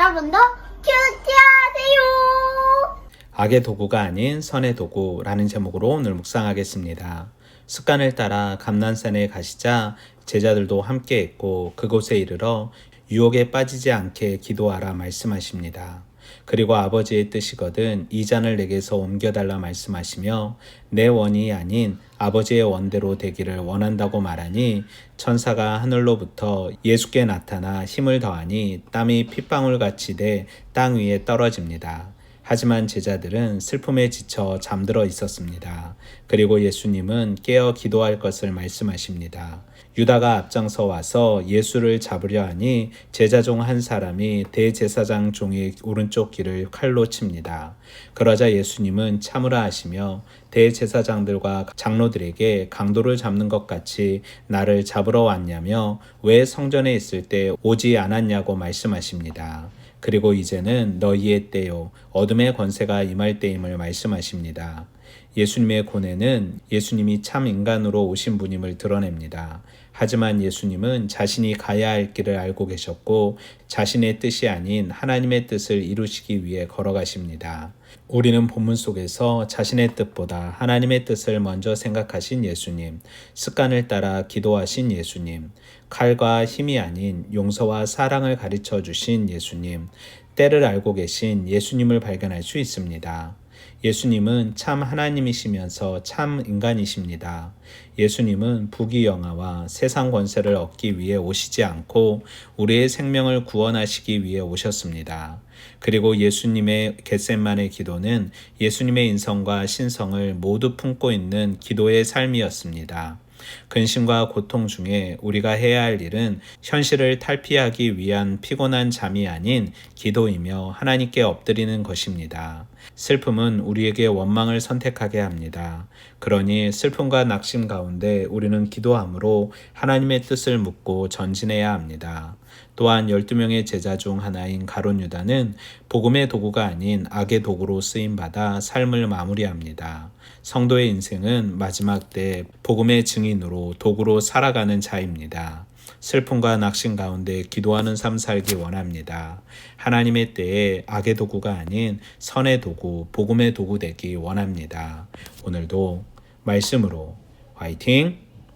여러분도 큐티하세요. 악의 도구가 아닌 선의 도구라는 제목으로 오늘 묵상하겠습니다. 습관을 따라 감난산에 가시자 제자들도 함께 했고 그곳에 이르러 유혹에 빠지지 않게 기도하라 말씀하십니다. 그리고 아버지의 뜻이거든 이 잔을 내게서 옮겨달라 말씀하시며 내 원이 아닌 아버지의 원대로 되기를 원한다고 말하니 천사가 하늘로부터 예수께 나타나 힘을 더하니 땀이 핏방울 같이 돼 땅 위에 떨어집니다. 하지만 제자들은 슬픔에 지쳐 잠들어 있었습니다. 그리고 예수님은 깨어 기도할 것을 말씀하십니다. 유다가 앞장서 와서 예수를 잡으려 하니 제자 중 한 사람이 대제사장 종의 오른쪽 귀를 칼로 칩니다. 그러자 예수님은 참으라 하시며 대제사장들과 장로들에게 강도를 잡는 것 같이 나를 잡으러 왔냐며 왜 성전에 있을 때 오지 않았냐고 말씀하십니다. 그리고 이제는 너희의 때요 어둠 의 권세가 임할 때임을 말씀하십니다. 예수님의 고뇌는 예수님이 참 인간으로 오신 분임을 드러냅니다. 하지만 예수님은 자신이 가야 할 길을 알고 계셨고 자신의 뜻이 아닌 하나님의 뜻을 이루시기 위해 걸어가십니다. 우리는 본문 속에서 자신의 뜻보다 하나님의 뜻을 먼저 생각하신 예수님, 습관을 따라 기도하신 예수님, 칼과 힘이 아닌 용서와 사랑을 가르쳐 주신 예수님, 때를 알고 계신 예수님을 발견할 수 있습니다. 예수님은 참 하나님이시면서 참 인간이십니다. 예수님은 부귀영화와 세상 권세를 얻기 위해 오시지 않고 우리의 생명을 구원하시기 위해 오셨습니다. 그리고 예수님의 겟셋만의 기도는 예수님의 인성과 신성을 모두 품고 있는 기도의 삶이었습니다. 근심과 고통 중에 우리가 해야 할 일은 현실을 탈피하기 위한 피곤한 잠이 아닌 기도이며 하나님께 엎드리는 것입니다. 슬픔은 우리에게 원망을 선택하게 합니다. 그러니 슬픔과 낙심 가운데 우리는 기도함으로 하나님의 뜻을 묻고 전진해야 합니다. 또한 12명의 제자 중 하나인 가론 유다는 복음의 도구가 아닌 악의 도구로 쓰임 받아 삶을 마무리합니다. 성도의 인생은 마지막 때 복음의 증인으로 도구로 살아가는 자입니다. 슬픔과 낙심 가운데 기도하는 삶 살기 원합니다. 하나님의 때에 악의 도구가 아닌 선의 도구, 복음의 도구 되기 원합니다. 오늘도 말씀으로 화이팅!